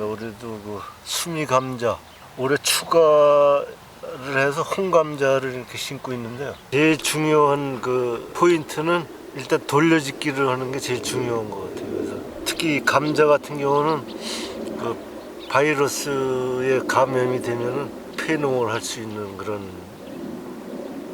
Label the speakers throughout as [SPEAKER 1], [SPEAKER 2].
[SPEAKER 1] 올해도 그 수미 감자 올해 추가를 해서 홍감자를 이렇게 심고 있는데요. 제일 중요한 그 포인트는 일단 돌려짓기를 하는 게 제일 중요한 것 같아요. 그래서 특히 이 감자 같은 경우는 그 바이러스에 감염이 되면은 폐농을 할 수 있는 그런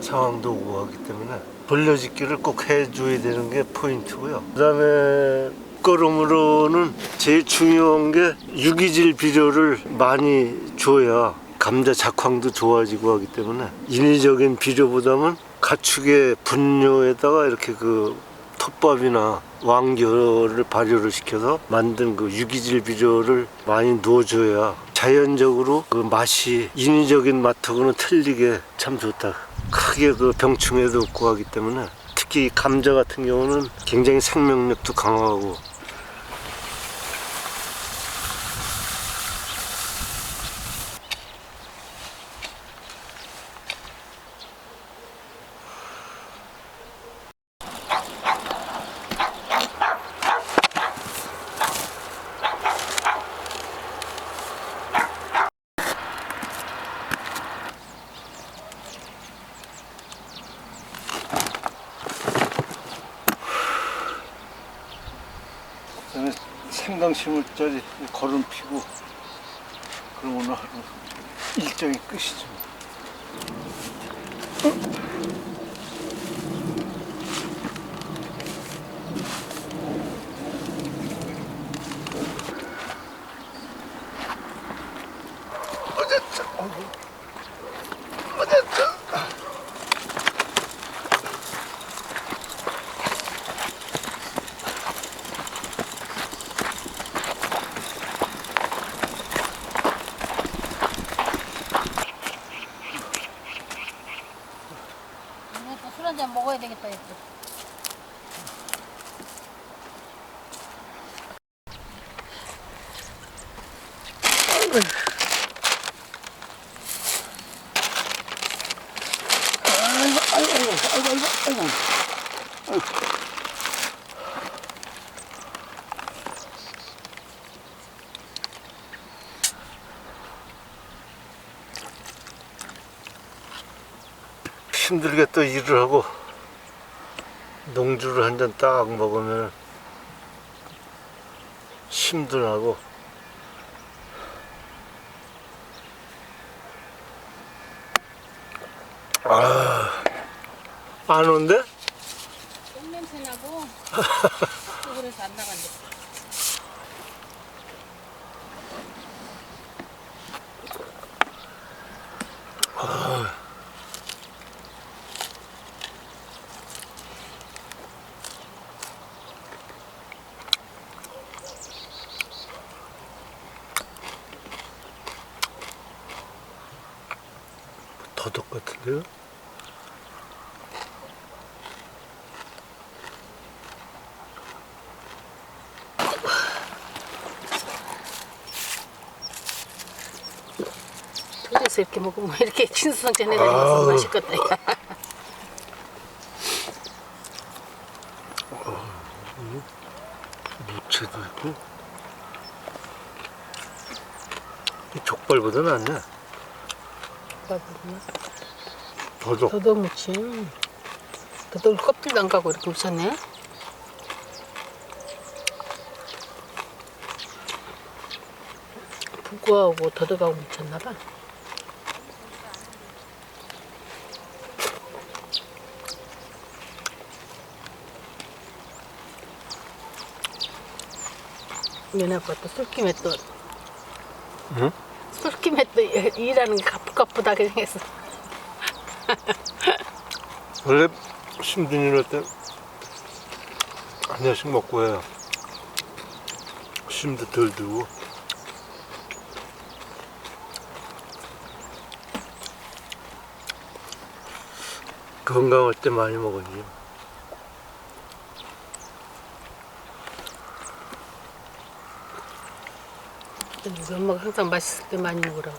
[SPEAKER 1] 상황도 오고 하기 때문에 돌려짓기를 꼭 해줘야 되는 게 포인트고요. 그 다음에 걸음으로는 제일 중요한 게 유기질 비료를 많이 줘야 감자 작황도 좋아지고 하기 때문에 인위적인 비료보다는 가축의 분뇨에다가 이렇게 그 톱밥이나 왕겨를 발효를 시켜서 만든 그 유기질 비료를 많이 넣어줘야 자연적으로 그 맛이 인위적인 맛하고는 틀리게 참 좋다. 크게 그 병충해도 없고 하기 때문에 특히 이 감자 같은 경우는 굉장히 생명력도 강하고 그다음에 생강 심을 자리 걸음 피고 그럼 오늘 하루 일정이 끝이죠.
[SPEAKER 2] 오늘 또술 한 잔 먹어야 되겠다 했어.
[SPEAKER 1] 힘들게 또 일을 하고 농주를 한 잔 딱 먹으면 힘들하고 아, 안 온대?
[SPEAKER 2] 똥냄새 나고 그래서 안 나간대.
[SPEAKER 1] 더덕 같은데요?
[SPEAKER 2] 그래서 이렇게 먹으면 이렇게 진수성찬 해가지고
[SPEAKER 1] 아우.
[SPEAKER 2] 맛있겠다. 야.
[SPEAKER 1] 무채도 있고 이 족발보다 낫네 더덕
[SPEAKER 2] 더덕 무침. 더덕 껍질도 안 까고 이렇게 무쳤네. 북구하고 더덕하고 무쳤나 봐. 얘네 또 술김에 또
[SPEAKER 1] 응?
[SPEAKER 2] 술김에 또 일하는 게 가쁘가쁘다게 생겼어.
[SPEAKER 1] 원래 힘든 일할 때한 잔씩 먹고 해요 힘도 덜 들고 건강할 때 많이 먹어야지
[SPEAKER 2] 우리 엄마가 항상 맛있을 때 많이 먹으라고.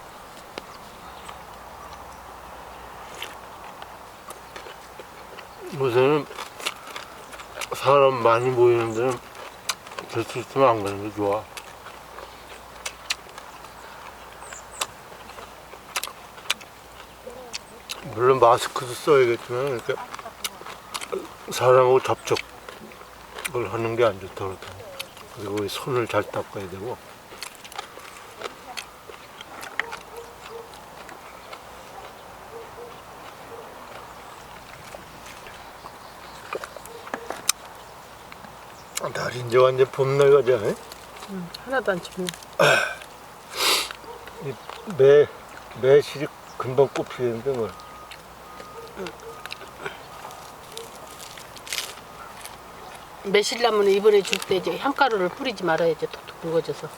[SPEAKER 1] 요새는 사람 많이 모이는 데는 될수 있으면 안 가는 게 좋아. 물론 마스크도 써야겠지만 이렇게 사람하고 접촉을 하는 게 안 좋다 그러더라고. 그리고 이 손을 잘 닦아야 되고. 아, 날 이 이제 완전 봄날 가잖아.
[SPEAKER 2] 응, 하나도 안 춥네.
[SPEAKER 1] 매 매실이 금방 꽃피는데 뭘.
[SPEAKER 2] 매실나무는 이번에 줄 때 이제 향가루를 뿌리지 말아야지 톡톡 굵어져서.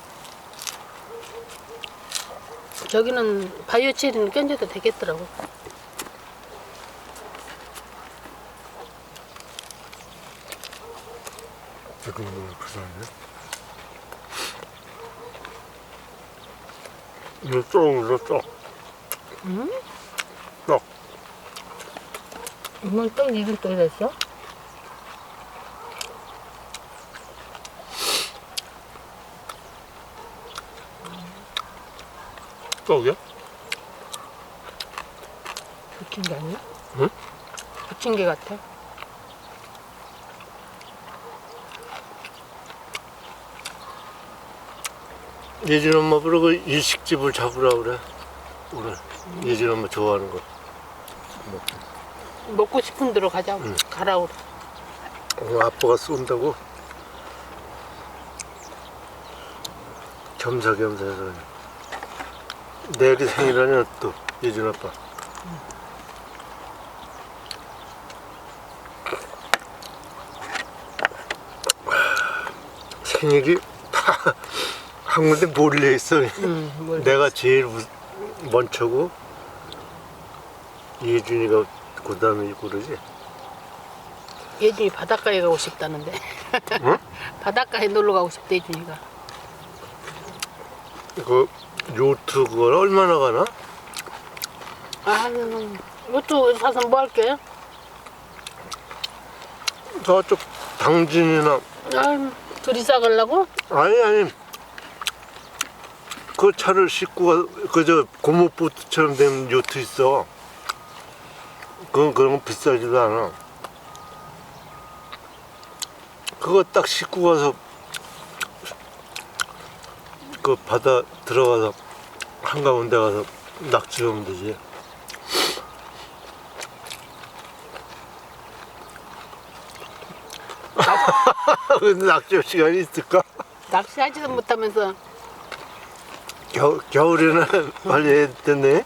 [SPEAKER 2] 저기는 바이오 체리는 견뎌도 되겠더라고.
[SPEAKER 1] 지금 부산에. 이거 쫑, 쫑.
[SPEAKER 2] 응?
[SPEAKER 1] 쫑.
[SPEAKER 2] 이건 또 이건 또 이랬어? 붙인 게 아니야?
[SPEAKER 1] 응?
[SPEAKER 2] 게 같아.
[SPEAKER 1] 예진 엄마 부르고 일식집을 잡으라 그래. 오늘 예진 엄마 좋아하는 거.
[SPEAKER 2] 먹고 싶은 대로 가자. 가라 그래.
[SPEAKER 1] 오늘 아빠가 쏜다고. 겸사겸사 해서. 내일이 생일하냐 또 예진 아빠. 생일이 다 한 군데 몰려 있어.
[SPEAKER 2] 응, 뭘
[SPEAKER 1] 내가 제일 우- 먼저고 예준이가 그 다음에 있고 그러지.
[SPEAKER 2] 예준이 바닷가에 가고 싶다는데.
[SPEAKER 1] 응?
[SPEAKER 2] 바닷가에 놀러 가고 싶대 예준이가.
[SPEAKER 1] 그 요트 그걸 얼마나 가나?
[SPEAKER 2] 아, 이것도 사서 뭐 할게?
[SPEAKER 1] 저쪽 당진이나
[SPEAKER 2] 아, 둘이 싸가려고?
[SPEAKER 1] 아니 아니 그 차를 싣고 그저 고무보트처럼 된 요트 있어. 그건 그런 거 비싸지도 않아. 그거 딱 싣고 가서 그 바다 들어가서 한가운데 가서 낙지 하면 되지. 근데 낙지할 시간이 있을까?
[SPEAKER 2] 낚시하지도 못하면서
[SPEAKER 1] 겨, 겨울에는 빨리 해야 되네.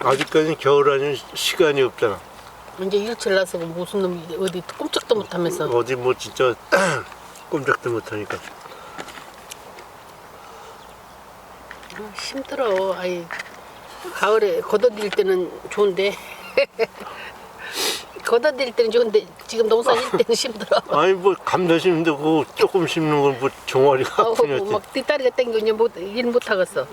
[SPEAKER 1] 아직까지 겨울 아니면 시간이 없잖아.
[SPEAKER 2] 이제 일칠 나서 무슨 놈이 어디 꼼짝도 못하면서
[SPEAKER 1] 어디 뭐 진짜 꼼짝도 못하니까.
[SPEAKER 2] 아, 힘들어. 아이 가을에 걷어들일 때는 좋은데 걷어들일 때는 좋은데 지금 농사 질 때는 힘들어.
[SPEAKER 1] 아니 뭐 감자 심는데 그거 조금 심는 건 뭐 종아리가
[SPEAKER 2] 아우,
[SPEAKER 1] 아프냐지.
[SPEAKER 2] 막 뒷다리가 땡겨 못일 못하겠어.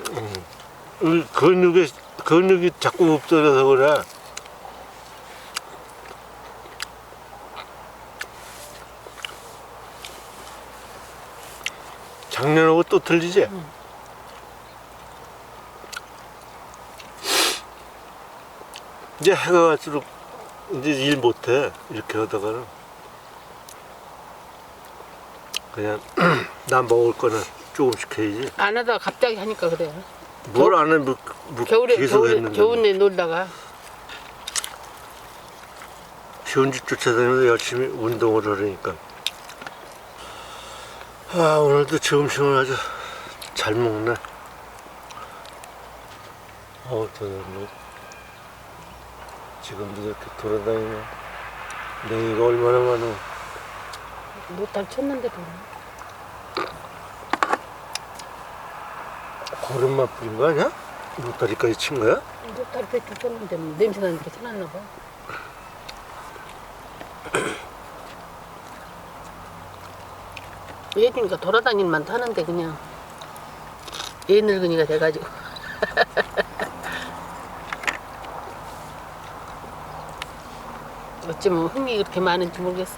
[SPEAKER 1] 이 근육이 근육이 자꾸 없어져서 그래. 작년하고 또 틀리지? 이제 해가 갈수록 이제 일 못해. 이렇게 하다가는 그냥 나 먹을 거는 조금씩 해야지.
[SPEAKER 2] 안 하다가 갑자기 하니까 그래.
[SPEAKER 1] 뭘안 해, 뭐, 뭐
[SPEAKER 2] 겨울에
[SPEAKER 1] 계속
[SPEAKER 2] 겨울에
[SPEAKER 1] 했는데.
[SPEAKER 2] 겨울에 놀다가.
[SPEAKER 1] 쉬운 집 쫓아다니면서 열심히 운동을 하려니까. 아 오늘도 점심을 아주 잘 먹네. 어우 저뭐 지금도 이렇게 돌아다니네 냉이가 얼마나 많아
[SPEAKER 2] 못할 쳤는데도
[SPEAKER 1] 거름만 뿌린 거 아니야? 노다리까지 친 거야?
[SPEAKER 2] 못할 배추 쳤는데 뭐 냄새 나는 게 쳐놨나 봐. 얘니까 돌아다닐만 타는데 그냥 애 늙은이가 돼가지고 어쩌면 흥이 그렇게 많은지 모르겠어.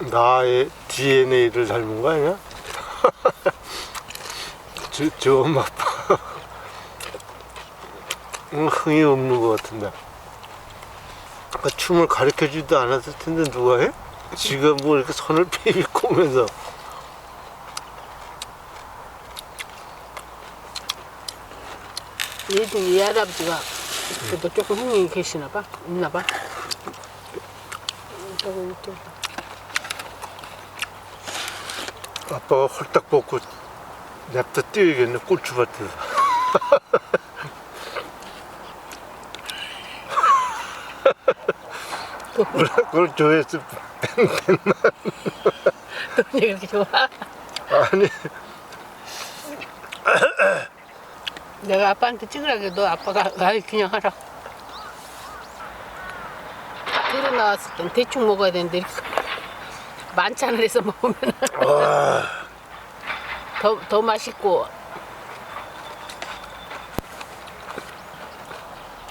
[SPEAKER 1] 나의 DNA를 닮은 거 아니야? 저, 저 엄마 아빠 응, 흥이 없는 것 같은데 아까 춤을 가르쳐 주지도 않았을 텐데 누가 해? 지가 뭐 이렇게 손을 비비꼬면서
[SPEAKER 2] 얘도 얘 할아버지가 그래도 조금 흥이 계시나 봐. 있나 봐.
[SPEAKER 1] 아빠가 홀딱 벗고 냅다 뛰어야겠네 꼴추밭에서 그걸 좋아했을
[SPEAKER 2] 돈 이렇게 좋아?
[SPEAKER 1] 아니
[SPEAKER 2] 내가 아빠한테 찍으라고 너 아빠가 아이 그냥 하라. 들어 나왔을 땐 대충 먹어야 되는데 이렇게 만찬을 해서 먹으면
[SPEAKER 1] 와
[SPEAKER 2] 더, 더 맛있고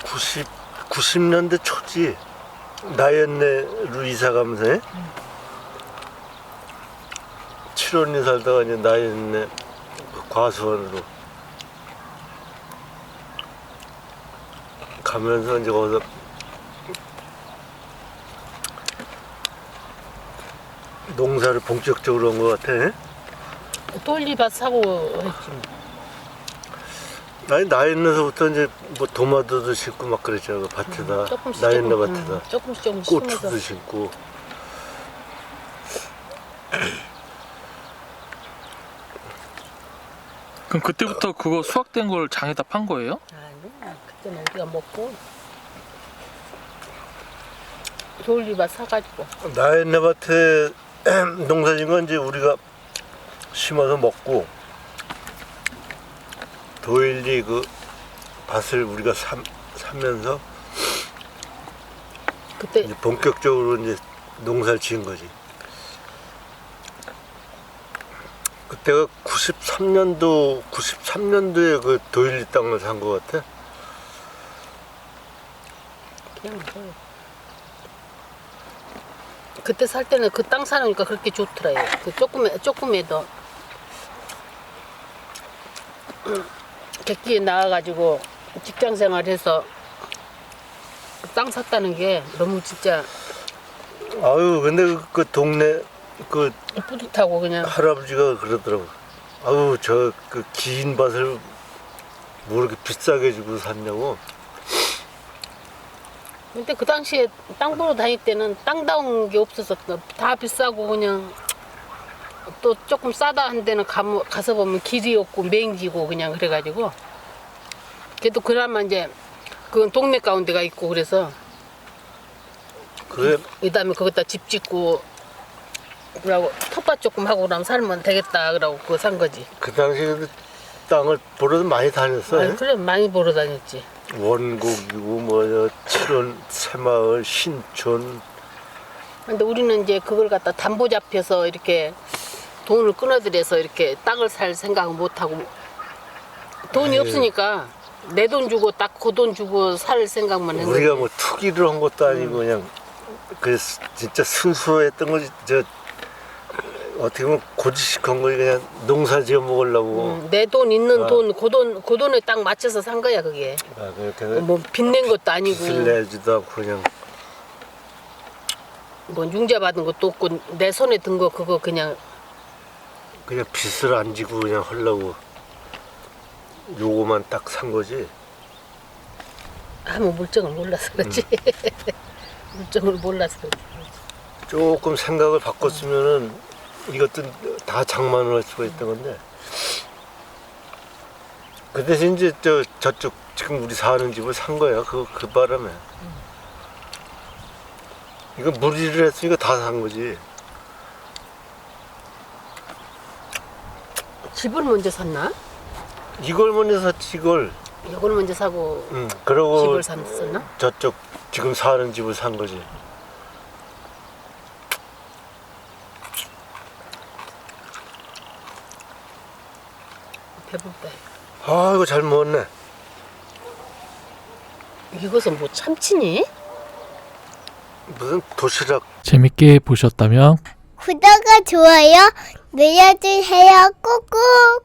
[SPEAKER 1] 90, 90년대 초지 나연네로 이사 가면서 해? 칠원리 살다가 이제 나연네 그 과수원으로 가면서 이제 거기서 농사를 본격적으로 한 것 같아.
[SPEAKER 2] 돌리밭 사고 했지.
[SPEAKER 1] 아니 나연네서부터 이제 뭐 도마도도 심고 막 그랬잖아 그 밭에다
[SPEAKER 2] 조금씩
[SPEAKER 1] 나연네
[SPEAKER 2] 조금,
[SPEAKER 1] 밭에다
[SPEAKER 2] 음, 조금씩 조금씩 심어서
[SPEAKER 1] 고추도 심고
[SPEAKER 3] 그럼 그때부터 그거 수확된 걸 장에다 판 거예요?
[SPEAKER 2] 아니 그때는 우리가 먹고 돌리밭 사가지고
[SPEAKER 1] 나연네 밭에 농사진 건 이제 우리가 심어서 먹고 도일리 그 밭을 우리가 사, 사면서
[SPEAKER 2] 그때
[SPEAKER 1] 이제 본격적으로 이제 농사를 지은 거지. 그때가 93년도 93년도에 그 도일리 땅을 산 것 같아.
[SPEAKER 2] 그냥 뭐. 그때 살 때는 그 땅 사놓으니까 그렇게 좋더라요. 그 조금에 조금에도 음, 객기에 나와가지고 직장 생활해서 그땅 샀다는 게 너무 진짜
[SPEAKER 1] 아유 근데 그, 그 동네 그
[SPEAKER 2] 뿌듯하고 그냥
[SPEAKER 1] 할아버지가 그러더라고. 아우 저 그 긴 밭을 뭐 이렇게 비싸게 주고 샀냐고.
[SPEAKER 2] 근데 그 당시에 땅 보러 다닐 때는 땅다운 게 없어서 다 비싸고 그냥 또 조금 싸다 한 데는 가, 가서 보면 길이 없고 맹지고 그냥 그래가지고 그래도 그나마 이제 그건 동네 가운데가 있고 그래서
[SPEAKER 1] 그래
[SPEAKER 2] 그 다음에 거기다 집 짓고 그러고 텃밭 조금 하고 그러면 살면 되겠다 그러고 그거 산 거지.
[SPEAKER 1] 그 당시에 그 땅을 보러도 많이 다녔어.
[SPEAKER 2] 아니, 그래 많이 보러 다녔지.
[SPEAKER 1] 원곡이고 뭐저 칠원 새마을 신촌
[SPEAKER 2] 근데 우리는 이제 그걸 갖다 담보 잡혀서 이렇게 돈을 끊어들여서 이렇게 땅을 살 생각은 못 하고 돈이
[SPEAKER 1] 에이.
[SPEAKER 2] 없으니까 내 돈 주고 딱 그 돈 주고 살 생각만 했는데
[SPEAKER 1] 우리가 뭐 투기를 한 것도 아니고 그냥 그 스- 진짜 순수했던 거지 저 어떻게 보면 고지식한 거지. 그냥 농사 지어 먹으려고.
[SPEAKER 2] 내 돈 있는
[SPEAKER 1] 아.
[SPEAKER 2] 돈 그 돈 그 돈에 딱 맞춰서 산 거야 그게.
[SPEAKER 1] 아, 그렇게 해서
[SPEAKER 2] 뭐 빚낸 것도 아니고.
[SPEAKER 1] 내지도 않고 그냥.
[SPEAKER 2] 뭐 융자 받은 것도 없고 내 손에 든 거 그거 그냥.
[SPEAKER 1] 그냥 빚을 안 지고 그냥 하려고 요거만 딱 산 거지.
[SPEAKER 2] 아무 물정을 몰라서 그렇지. 물정을 몰라서 그렇지.
[SPEAKER 1] 조금 생각을 바꿨으면은 이것도 다 장만을 할 수가 있던 건데. 그 대신 이제 저 저쪽 지금 우리 사는 집을 산 거야 그그 바람에. 이거 무리를 했으니까 다 산 거지.
[SPEAKER 2] 집을 먼저 샀나?
[SPEAKER 1] 이걸 먼저 샀지 이걸.
[SPEAKER 2] 이걸 먼저 사고
[SPEAKER 1] 응 그러고
[SPEAKER 2] 집을 샀었나?
[SPEAKER 1] 저쪽 지금 사는 집을 산 거지
[SPEAKER 2] 배부르다
[SPEAKER 1] 아 이거 잘 먹었네
[SPEAKER 2] 이것은 뭐 참치니?
[SPEAKER 1] 무슨 도시락
[SPEAKER 4] 재밌게 보셨다면
[SPEAKER 5] 구독과 좋아요 눌러주세요. 꾹꾹.